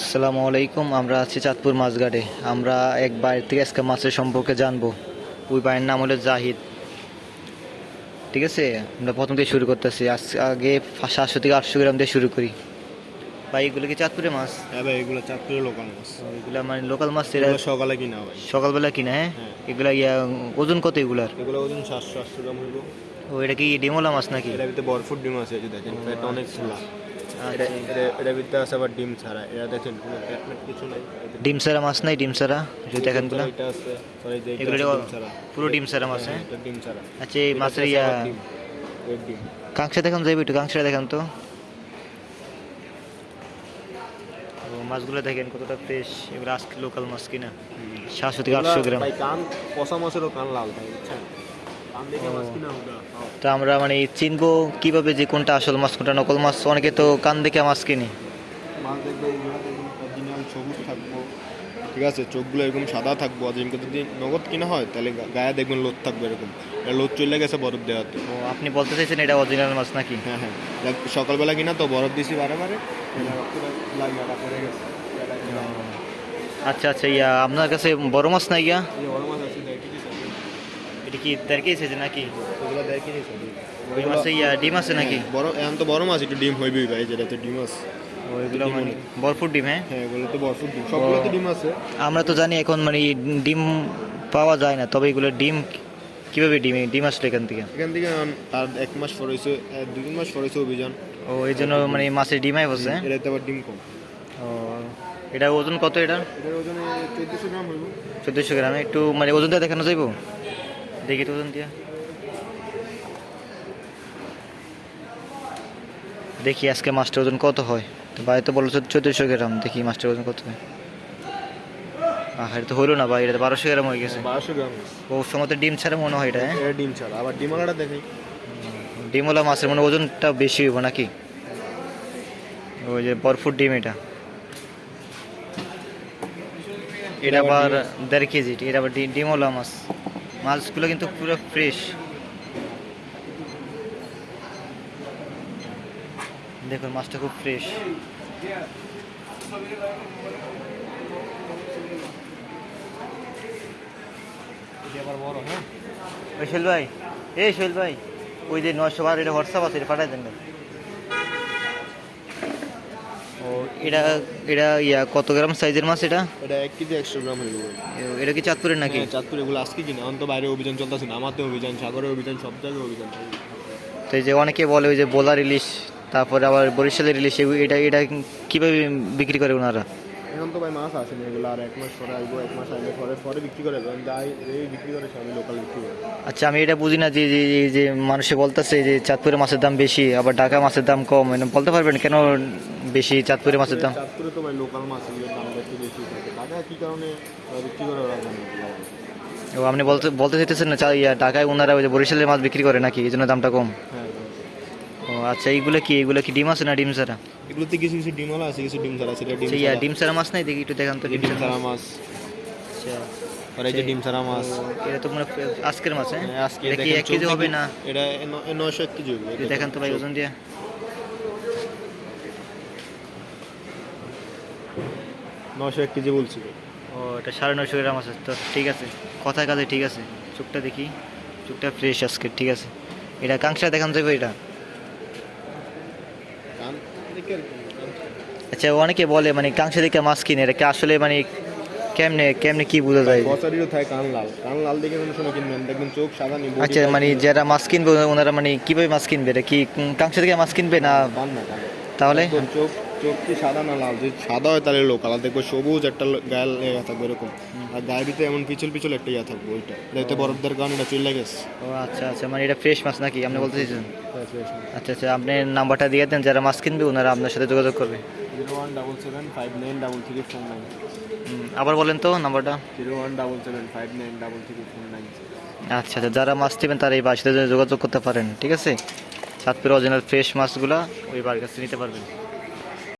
আসসালামু আলাইকুম আমরা আছি চাঁদপুর মাছঘাটে। আমরা এক বাইরে থেকে আজকে মাছের সম্পর্কে জানব। ওই বাইরের নাম হলো জাহিদ। ঠিক আছে? আমরা প্রথম থেকে শুরু করতেছি। আজ- আগে সাতশো থেকে আটশো গ্রাম দিয়ে শুরু করি। ভাই এগুলো কি চাঁদপুরের মাছ? হ্যাঁ ভাই এগুলো চাঁদপুরের লোকাল মাছ। এগুলো মানে লোকাল মাছ এরা সকালে কিনা ভাই সকালবেলা কিনা হ্যাঁ? এগুলো ইয়া ওজন কত এগুলার? এগুলো ওজন সাতশো আটশো গ্রাম হইব। ও এটা কি ডিমোলা মাছ নাকি? এটা ভিতরে বরফুট ডিম আছে দেখেন ফ্যাট অনেক ফুলা এটার আছে আবার ডিম ছাড়া। দেখেন কিছু নাই। ডিম সারা মাছ নাই ডিম সারা যদি দেখেনগুলা। এটা আছে। সরি যে এগুলো আছে ডিম ছাড়া। পুরো ডিম সারা মাছ হ্যাঁ ডিম ছাড়া। আচ্ছা এই মাছের ইয়া red দেখান যাবে একটু কাঁকড়া দেখান তো। মাছগুলো দেখেন কতটা ফ্রেশ এগুলো আজকে লোকাল মাছ কিনা। সাতশো থেকে আটশো গ্রাম। কান পচা মাছেরও কান লাল বুঝছেন? তো আমরা মানে চিনবো কীভাবে যে কোনটা আসল মাছ কোনটা নকল মাছ অনেকে তো কান দেখে মাছ কিনি মাছ সবুজ থাকব ঠিক আছে চোখগুলো এরকম সাদা থাকব আর যেমন যদি নগদ কিনা হয় তাহলে গায়ে দেখবেন লোদ থাকবে এরকম। লোদ চলে গেছে বরফ দেওয়াতে। ও আপনি বলতে চাইছেন এটা অরিজিনাল মাছ নাকি? হ্যাঁ হ্যাঁ। সকালবেলা কিনা তো বরফ দিছি বারে বারে। আচ্ছা আচ্ছা ইয়া আপনার কাছে বড় মাছ নাই গিয়া? এই বড় মাছ আছে দেড় কেজি সাইজ। এটা কি কেজি আছে নাকি? ওগুলো কেজি সাইজ। ওই মাছে ইয়া ডিম আছে নাকি? হ্যাঁ, বড় এখন তো বড় মাছ একটু ডিম হইবেই ভাই যেটাতে ডিম আছে। ওইগুলো মানে বরফুট ডিম হ্যাঁ? হ্যাঁ এগুলো তো বরফ ডিম। সবগুলোতে ডিম আছে। আমরা তো জানি এখন মানে ডিম পাওয়া যায় না তবে এগুলো ডিম কীভাবে ডিম ডিম আসলো এখান থেকে? এখান থেকে আর এক মাস পর হয়েছে দুই তিন মাস পর হয়েছে অভিযান। ও এই জন্য মানে মাছের ডিমাই বসে এটাতে আবার ডিম কম। ও এটা ওজন কত এটা? এটার ওজনে চোদ্দোশো গ্রাম হইব। চোদ্দোশো গ্রামে একটু মানে ওজনটা দেখানো যাইব? দেখি তো ওজন দিয়া দেখি আজকে মাছটার ওজন কত হয়? তো ভাই তো বলল চোদ্দোশো গ্রাম দেখি মাছটার ওজন কত হয়। এটা তো হলো না ভাই এটা তো বারোশো গ্রাম হয়ে গেছে। বারোশো গ্রাম। ও সময় তো ডিম ছাড়া মনে হয় এটা হ্যাঁ? এটা ডিম ছাড়া। আবার ডিমালাটা দেখাই। ডিমওয়ালা মাছের মানে ওজনটা বেশি হইব নাকি? ওই যে বরফুট ডিম এটা। এটা আবার দেড় কেজি এটা আবার ডিমওয়ালা মাছ। মাছগুলো কিন্তু পুরো ফ্রেশ দেখুন মাছটা খুব ফ্রেশ হ্যাঁ? ওই শৈল ভাই এই শৈল ভাই। ওই যে নয়শো বারো এটা হোয়াটসঅ্যাপ আছে এটা পাঠাই দেন ভাই। ও এটা এটা ইয়া কত গ্রাম সাইজের মাছ এটা? এটা এক কেজি একশো গ্রাম এটা কি চাঁদপুরের নাকি? হ্যাঁ, চাঁদপুর এগুলো আজকে কিনা। এখন তো বাইরে অভিযান চলতেছে না আমাতে অভিযান সাগরে অভিযান সব জায়গায় অভিযান তো এই যে অনেকে বলে ওই যে বোলার ইলিশ তারপরে আবার বরিশালের ইলিশ এটা এটা কীভাবে বিক্রি করে ওনারা? এখন তো ভাই মাছ আসেনি এগুলো আর এক মাস পরে আসব এক মাস আগে পরে পরে বিক্রি করে দেবেন যাই এই বিক্রি করে আমি লোকাল বিক্রি করি। আচ্ছা আমি এটা বুঝি না যে যে যে- মানুষে বলতেছে যে চাঁদপুরের মাছের দাম বেশি আবার ঢাকা মাছের দাম কম বলতে পারবেন? কেন বেশি চাঁদপুরের মাছের দাম চাঁদপুরে তো ভাই লোকাল মাছ এগুলোর একটু বেশি থাকে। টাকা কি কারণে বিক্রি করে ওরা জানে ও আপনি বলতে বলতে চাইতেছেন না ইয়া ঢাকায় ওনারা ওই যে বরিশালের মাছ বিক্রি করে নাকি? এই জন্য দামটা কম। হ্যাঁ ও আচ্ছা এইগুলো কি এগুলো কি ডিম আছে না ডিম ছাড়া? এগুলোতে কিছু কিছু ডিমওয়ালা আছে কিছু ডিম ছাড়া সেটা ডিম আচ্ছা, ইয়া ডিম ছাড়া মাছ নাই? দেখি একটু দেখান তো ডিম ডিম ছাড়া ছাড়া মাছ। আচ্ছা আর এই যে ডিম ছাড়া মাছ। এটা তো মানে আজকের মাছ হ্যাঁ? হ্যাঁ, আজকে এটা কি এক কেজি হবে না? এটা ন- এ নয়শো এক কেজি হবে। দেখান তো ভাই ওজন দিয়া। নয়শো এক কেজি বলছি ও এটা সাড়ে নশো গ্রাম আছে। তো ঠিক আছে কথায় কাজে ঠিক আছে। চোখটা দেখি চোখটা ফ্রেশ আজকে ঠিক আছে। এটা কাংসা দেখান যাবে এটা। কান কান- আচ্ছা অনেকে বলে মানে কাংসা দেখে মাছ কিনে এটা আসলে মানে কেমনে কেমনে কি বোঝা যায়? থাকে কান লাল। কান লাল দেখে মানুষ শোনো কিনবেন দেখবেন চোখ সাদা আচ্ছা মানে যারা মাছ কিনবে ওনারা মানে কীভাবে মাছ কিনবে? এটা কি কাংসা থেকে মাছ কিনবে না? কান কান তাহলে? চোখ চোখ কি সাদা না লাল? যদি সাদা হয় তাহলে লোক কালার দেখব সবুজ একটা গায়ে লেগে থাকবে এরকম। আর গায়ের ভিতরে এমন পিছল পিছল একটা ইয়া থাকবে ওইটা। এতে বরফদের কারণে এটা চলে গেছে। ও আচ্ছা আচ্ছা মানে এটা ফ্রেশ মাছ নাকি? আপনি বলতে চাইছেন? আচ্ছা আচ্ছা আপনি নাম্বারটা দিয়ে দেন যারা মাছ কিনবে ওনারা আপনার সাথে যোগাযোগ করবে। Zero one double seven five nine double three four nine আবার বলেন তো নাম্বারটা। Zero one double seven five nine double three four nine আচ্ছা আচ্ছা যারা মাছ নেবেন তারা এই বাসাতে যোগাযোগ করতে পারেন ঠিক আছে? চাঁদপুর অরিজিনাল ফ্রেশ মাছগুলা ওই বাড়ির কাছে নিতে পারবেন।